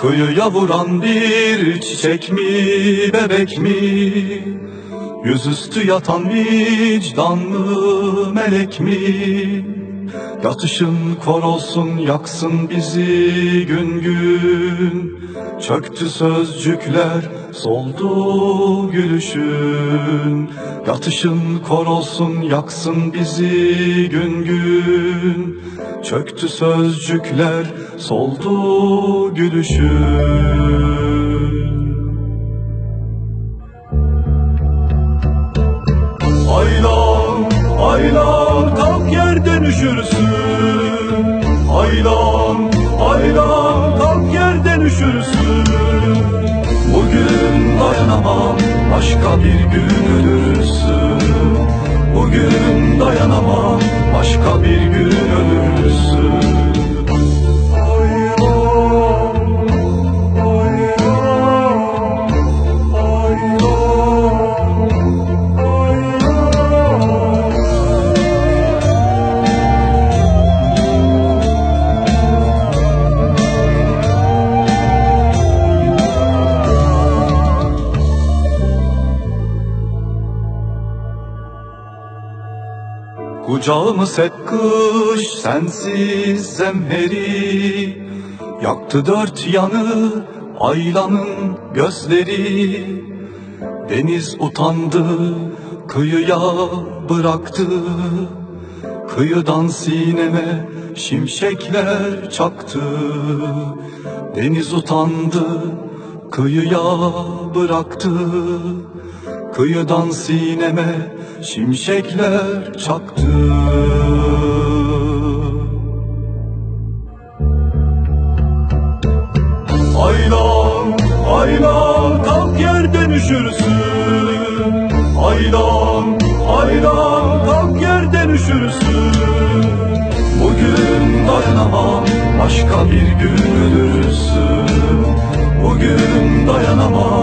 Kıyıya vuran bir çiçek mi bebek mi? Yüzüstü yatan vicdanlı melek mi Yatışın kor olsun yaksın bizi gün gün. Çöktü sözcükler soldu gülüşün. Yatışın kor olsun yaksın bizi gün gün. Çöktü sözcükler soldu gülüşün üşürsün Aylan, aylan kalk yerden üşürsün Bugün dayanamam başka bir gün ölürsün. Bugün dayanamam başka bir gün ölürsün Kucağımız hep kış sensiz zemheri? Yaktı dört yanı aylanın gözleri. Deniz utandı kıyıya bıraktı. Kıyıdan sineme şimşekler çaktı. Deniz utandı kıyıya bıraktı Kıyıdan sineme şimşekler çaktı. Aylan, aylan kalk yerden üşürsün Aylan, aylan kalk yerden üşürsün Bugün dayanamam başka bir gün ölürsün. Bugün dayanamam